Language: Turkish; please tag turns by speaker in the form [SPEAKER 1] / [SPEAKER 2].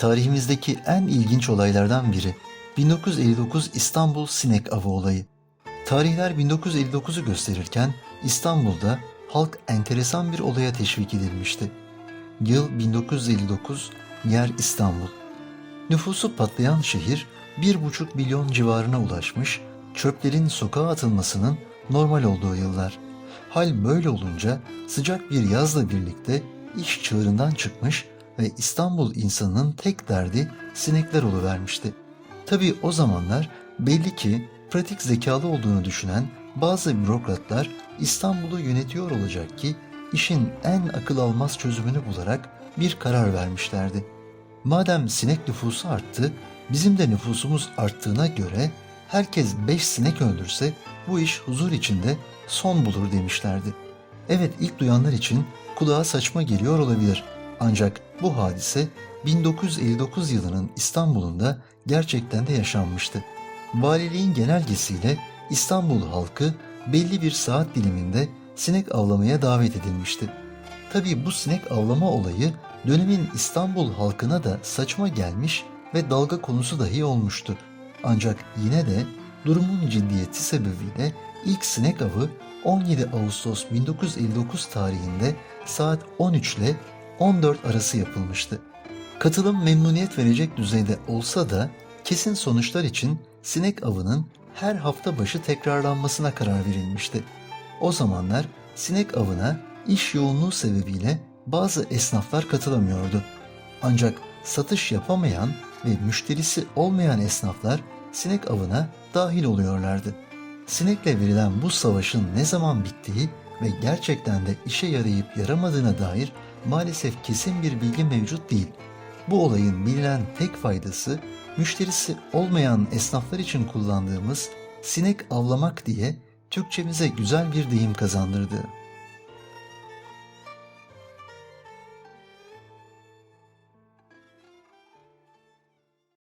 [SPEAKER 1] tarihimizdeki en ilginç olaylardan biri 1959 İstanbul Sinek Avı olayı. Tarihler 1959'u gösterirken İstanbul'da halk enteresan bir olaya teşvik edilmişti. Yıl 1959, yer İstanbul. Nüfusu patlayan şehir 1,5 milyon civarına ulaşmış, çöplerin sokağa atılmasının normal olduğu yıllar. Hal böyle olunca sıcak bir yazla birlikte iş çığırından çıkmış ve İstanbul insanının tek derdi sinekler oluvermişti. Tabii o zamanlar belli ki pratik zekalı olduğunu düşünen bazı bürokratlar İstanbul'u yönetiyor olacak ki işin en akıl almaz çözümünü bularak bir karar vermişlerdi. Madem sinek nüfusu arttı, bizim de nüfusumuz arttığına göre herkes 5 sinek öldürse bu iş huzur içinde son bulur demişlerdi. Evet ilk duyanlar için kulağa saçma geliyor olabilir. Ancak bu hadise 1959 yılının İstanbul'unda gerçekten de yaşanmıştı. Valiliğin genelgesiyle İstanbul halkı belli bir saat diliminde sinek avlamaya davet edilmişti. Tabii bu sinek avlama olayı dönemin İstanbul halkına da saçma gelmiş ve dalga konusu dahi olmuştu. Ancak yine de durumun ciddiyeti sebebiyle ilk sinek avı 17 Ağustos 1959 tarihinde saat 13 ile 14 arası yapılmıştı. Katılım memnuniyet verecek düzeyde olsa da kesin sonuçlar için sinek avının her hafta başı tekrarlanmasına karar verilmişti. O zamanlar sinek avına iş yoğunluğu sebebiyle bazı esnaflar katılamıyordu. Ancak satış yapamayan ve müşterisi olmayan esnaflar sinek avına dahil oluyorlardı. Sinekle verilen bu savaşın ne zaman bittiği ve gerçekten de işe yarayıp yaramadığına dair maalesef kesin bir bilgi mevcut değil. Bu olayın bilinen tek faydası müşterisi olmayan esnaflar için kullandığımız sinek avlamak diye Türkçemize güzel bir deyim kazandırdı.